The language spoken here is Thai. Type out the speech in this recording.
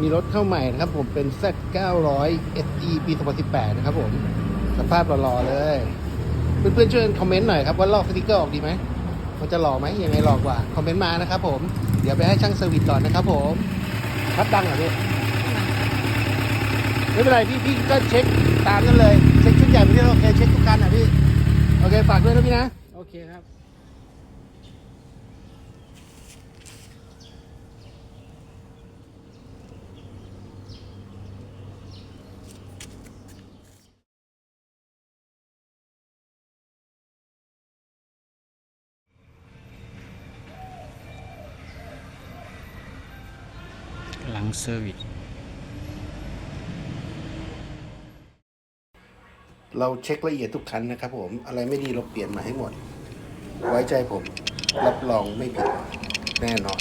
มีรถเข้าใหม่นะครับผมเป็น Z 900 SE ปี 2018 นะครับผม สภาพหล่อๆเลย เพื่อนๆช่วยคอมเมนต์หน่อยครับ ว่าลอกสติกเกอร์ออกดีไหมมันจะหล่อไหมยังไงหล่อกว่า คอมเมนต์มานะครับผม เดี๋ยวไปให้ช่างเซอร์วิสก่อนนะครับผมครับดังเหรอพี่ไม่เป็นไรพี่พี่ก็เช็คตามนั้นเลย เช็คชุดใหญ่ไปที่โอเคเช็คทุกคันอะพี่ โอเค ฝากด้วยนะพี่นะ โอเคครับ หลังเซอร์วิสเราเช็คละเอียดทุกคันนะครับผม อะไรไม่ดีเราเปลี่ยนมาให้หมด ไว้ใจผม รับรองไม่ผิดแน่นอน